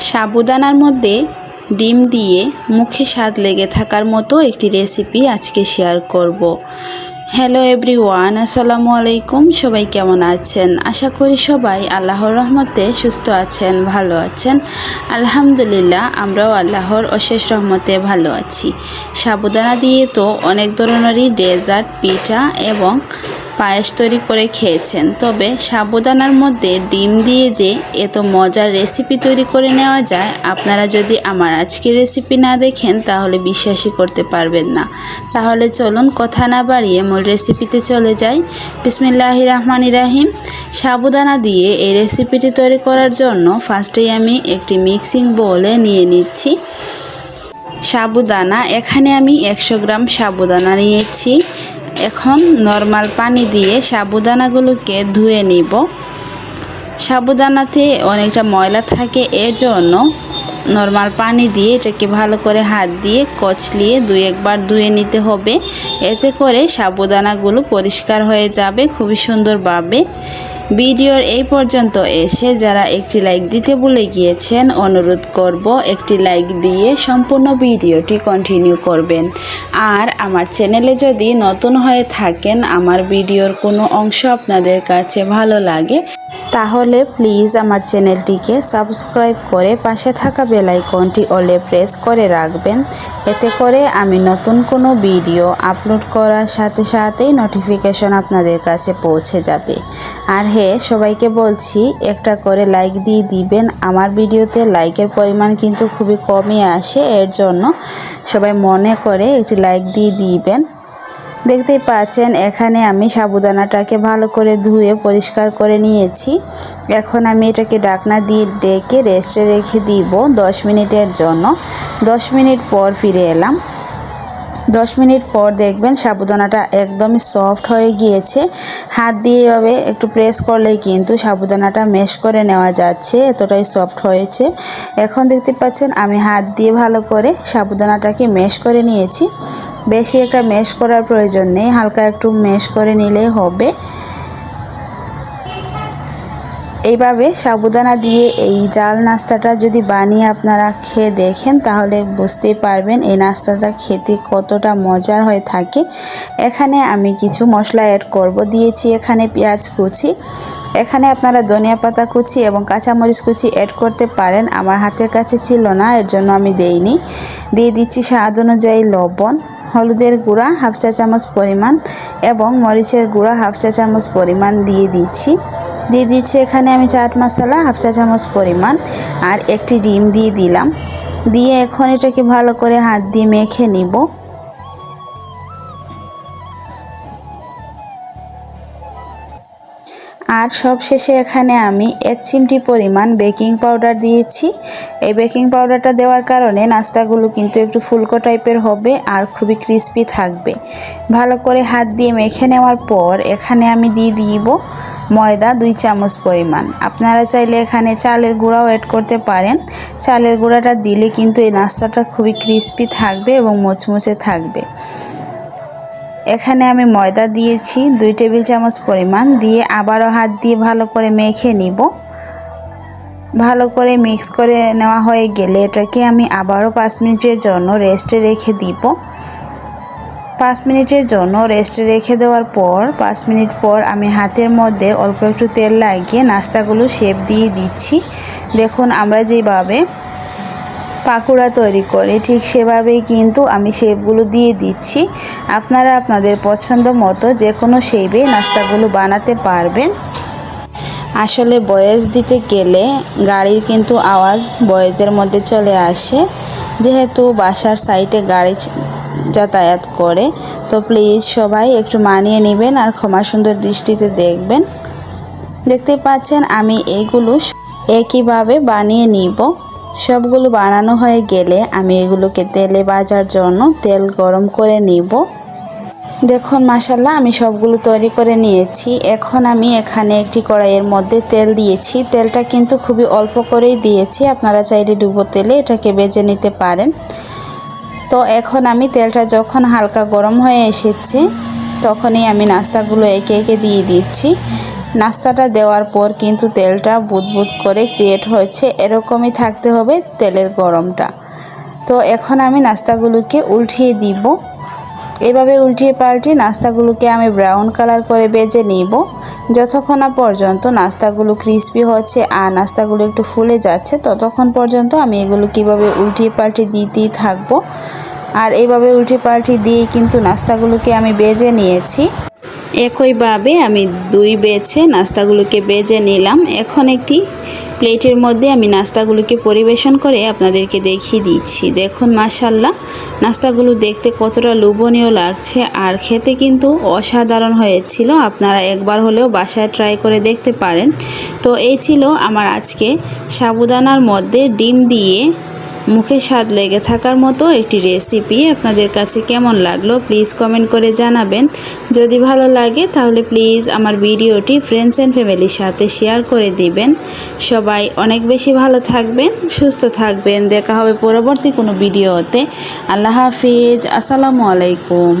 সাবুদানার মধ্যে ডিম দিয়ে মুখে স্বাদ লেগে থাকার মতো একটি রেসিপি আজকে শেয়ার করব। হ্যালো এভরি এভরিওয়ান, আসসালামু আলাইকুম। সবাই কেমন আছেন? আশা করি সবাই আল্লাহর রহমতে সুস্থ আছেন, ভালো আছেন। আলহামদুলিল্লাহ, আমরাও আল্লাহর অশেষ রহমতে ভালো আছি। সাবুদানা দিয়ে তো অনেক ধরনেরই ডেজার্ট, পিঠা এবং পায়েস তৈরি করে খেয়েছেন। তবে সাবুদানার মধ্যে ডিম দিয়ে যে এত মজার রেসিপি তৈরি করে নেওয়া যায়, আপনারা যদি আমার আজকের রেসিপি না দেখেন, তাহলে বিশ্বাসই করতে পারবেন না। তাহলে চলুন কথা না বাড়িয়ে মূল রেসিপিতে চলে যাই। বিসমিল্লাহ রহমান ইরাহিম সাবুদানা দিয়ে এই রেসিপিটি তৈরি করার জন্য ফার্স্টেই আমি একটি মিক্সিং বোলে নিয়ে নিচ্ছি। সাবুদানা, এখানে আমি একশো গ্রাম সাবুদানা নিয়েছি। এখন নর্মাল পানি দিয়ে সাবুদানাগুলোকে ধুয়ে নিব। সাবুদানাতে অনেকটা ময়লা থাকে এর জন্য নর্মাল পানি দিয়ে এটাকে ভালো করে হাত দিয়ে কচলিয়ে দুই একবার ধুয়ে নিতে হবে। এতে করে সাবুদানাগুলো পরিষ্কার হয়ে যাবে, খুবই সুন্দরভাবে। ভিডিওর এই পর্যন্ত এসে যারা একটি লাইক দিতে ভুলে গিয়েছেন, অনুরোধ করব একটি লাইক দিয়ে সম্পূর্ণ ভিডিওটি কন্টিনিউ করবেন। আর আমার চ্যানেলে যদি নতুন হয়ে থাকেন, আমার ভিডিওর কোনো অংশ আপনাদের কাছে ভালো লাগে তাহলে প্লিজ আমার চ্যানেলটিকে সাবস্ক্রাইব করে পাশে থাকা বেলাইকনটি অলে প্রেস করে রাখবেন। এতে করে আমি নতুন কোনো ভিডিও আপলোড করার সাথে সাথেই নোটিফিকেশন আপনাদের কাছে পৌঁছে যাবে। আর হ্যাঁ সবাইকে বলছি, একটা করে লাইক দিয়ে দিবেন। আমার ভিডিওতে লাইকের পরিমাণ কিন্তু খুবই কমই আসে। এর জন্য সবাই মনে করে একটি লাইক দিয়ে দিবেন। দেখতেই পাচ্ছেন, এখানে আমি সাবুদানাটাকে ভালো করে ধুয়ে পরিষ্কার করে নিয়েছি। এখন আমি এটাকে ডাকনা দিয়ে ডেকে রেস্টে রেখে দিব দশ মিনিটের জন্য। দশ মিনিট পর ফিরে এলাম। দশ মিনিট পর দেখবেন সাবুদানাটা একদমই সফট হয়ে গিয়েছে। হাত দিয়ে এভাবে একটু প্রেস করলেই কিন্তু সাবুদানাটা মেশ করে নেওয়া যাচ্ছে, এতটাই সফট হয়েছে। এখন দেখতে পাচ্ছেন, আমি হাত দিয়ে ভালো করে সাবুদানাটাকে মেশ করে নিয়েছি। বেশি একটা মেশ করার প্রয়োজন নেই হালকা একটু মেশ করে নিলেই হবে। এইভাবে সাবুদানা দিয়ে এই জাল নাস্তাটা যদি বানিয়ে আপনারা খেয়ে দেখেন, তাহলে বুঝতেই পারবেন এই নাস্তাটা খেতে কতটা মজার হয়ে থাকে। এখানে আমি কিছু মশলা অ্যাড করব। দিয়েছি এখানে পেঁয়াজ কুচি। এখানে আপনারা ধনিয়া পাতা কুচি এবং কাঁচামরিচ কুচি অ্যাড করতে পারেন। আমার হাতের কাছে ছিল না, এর জন্য আমি দেইনি। দিয়ে দিচ্ছি স্বাদ অনুযায়ী লবণ, হলুদের গুঁড়া হাফ চা চামচ পরিমাণ এবং মরিচের গুঁড়া হাফ চা চামচ পরিমাণ দিয়ে দিচ্ছি। দিয়ে দিচ্ছি এখানে আমি চাট মশলা, হাফ চা চামচ পরিমাণ, আর একটি ডিম দিয়ে দিলাম। দিয়ে এখন এটাকে ভালো করে হাত দিয়ে মেখে নিব। আর সব শেষে এখানে আমি এক চিমটি পরিমাণ বেকিং পাউডার দিয়েছি। এই বেকিং পাউডারটা দেওয়ার কারণে নাস্তাগুলো কিন্তু একটু ফুলকো টাইপের হবে আর খুবই ক্রিস্পি থাকবে। ভালো করে হাত দিয়ে মেখে নেওয়ার পর এখানে আমি দিয়ে দিব ময়দা দুই চামচ পরিমাণ। আপনারা চাইলে এখানে চালের গুঁড়াও অ্যাড করতে পারেন। চালের গুঁড়াটা দিলে কিন্তু এই নাস্তাটা খুবই ক্রিস্পি থাকবে এবং মুচমুচে থাকবে। এখানে আমি ময়দা দিয়েছি দুই টেবিল চামচ পরিমাণ। দিয়ে আবারও হাত দিয়ে ভালো করে মেখে নিব। ভালো করে মিক্স করে নেওয়া হয়ে গেলে এটাকে আমি আবারও পাঁচ মিনিটের জন্য রেস্টে রেখে দিব। পাঁচ মিনিটের জন্য রেস্টে রেখে দেওয়ার পর, পাঁচ মিনিট পর আমি হাতের মধ্যে অল্প একটু তেল লাগিয়ে নাস্তাগুলো শেপ দিয়ে দিচ্ছি। দেখুন, আমরা যেভাবে পাকোড়া তৈরি করে, ঠিক সেভাবেই কিন্তু আমি শেপগুলো দিয়ে দিচ্ছি। আপনারা আপনাদের পছন্দ মতো যে কোনো শেপে নাস্তাগুলো বানাতে পারবেন। আসলে বয়েস দিতে গেলে গাড়ির কিন্তু আওয়াজ বয়েজের মধ্যে চলে আসে। যেহেতু বাসার সাইডে গাড়ি যাতায়াত করে। তো প্লিজ সবাই একটু মানিয়ে নেবেন আর ক্ষমা সুন্দর দৃষ্টিতে দেখবেন। দেখতে পাচ্ছেন আমি এগুলো একইভাবে বানিয়ে নিব। সবগুলো বানানো হয়ে গেলে আমি এগুলোকে তেলে ভাজার জন্য তেল গরম করে নিব। দেখুন মাসাল্লাহ আমি সবগুলো তৈরি করে নিয়েছি। এখন আমি এখানে একটি কড়াইয়ের মধ্যে তেল দিয়েছি। তেলটা কিন্তু খুবই অল্প করেই দিয়েছি। আপনারা চাইলে ডুবো তেলে এটাকে বেজে নিতে পারেন। তো এখন আমি তেলটা যখন হালকা গরম হয়ে এসেছে, তখনই আমি নাস্তাগুলো একে একে দিয়ে দিচ্ছি। নাস্তাটা দেওয়ার পর কিন্তু তেলটা বুদবুদ করে ক্রিয়েট হয়েছে, এরকমই থাকতে হবে তেলের গরমটা। তো এখন আমি নাস্তাগুলোকে উল্টিয়ে দিব। এভাবে উল্টিয়ে পাল্টিয়ে নাস্তাগুলোকে আমি ব্রাউন কালার করে বেজে নিব। যতক্ষণ পর্যন্ত নাস্তাগুলো ক্রিস্পি হচ্ছে আর নাস্তাগুলো একটু ফুলে যাচ্ছে, ততক্ষণ পর্যন্ত আমি এগুলো কীভাবে উল্টিয়ে পাল্টে দিতেই থাকব। আর এইভাবে উল্টে পাল্টে দিয়ে কিন্তু নাস্তাগুলোকে আমি বেজে নিয়েছি। একইভাবে আমি দুই বেছে নাস্তাগুলোকে বেজে নিলাম। এখন একটি প্লেটের মধ্যে আমি নাস্তাগুলোকে পরিবেশন করে আপনাদেরকে দেখিয়ে দিচ্ছি। দেখুন মাশাল্লাহ নাস্তাগুলো দেখতে কতটা লোভনীয় লাগছে আর খেতে কিন্তু অসাধারণ হয়েছিল। আপনারা একবার হলেও বাসায় ট্রাই করে দেখতে পারেন। তো এই ছিল আমার আজকে সাবুদানার মধ্যে ডিম দিয়ে মুখে স্বাদ লেগে থাকার মতো একটি রেসিপি আপনাদের কাছে কেমন লাগল প্লিজ কমেন্ট করে জানাবেন। যদি ভালো লাগে তাহলে প্লিজ আমার ভিডিওটি ফ্রেন্ডস অ্যান্ড ফ্যামিলির সাথে শেয়ার করে দিবেন। সবাই অনেক বেশি ভালো থাকবেন, সুস্থ থাকবেন। দেখা হবে পরবর্তী কোনো ভিডিওতে। আল্লাহ হাফিজ, আসসালামু আলাইকুম।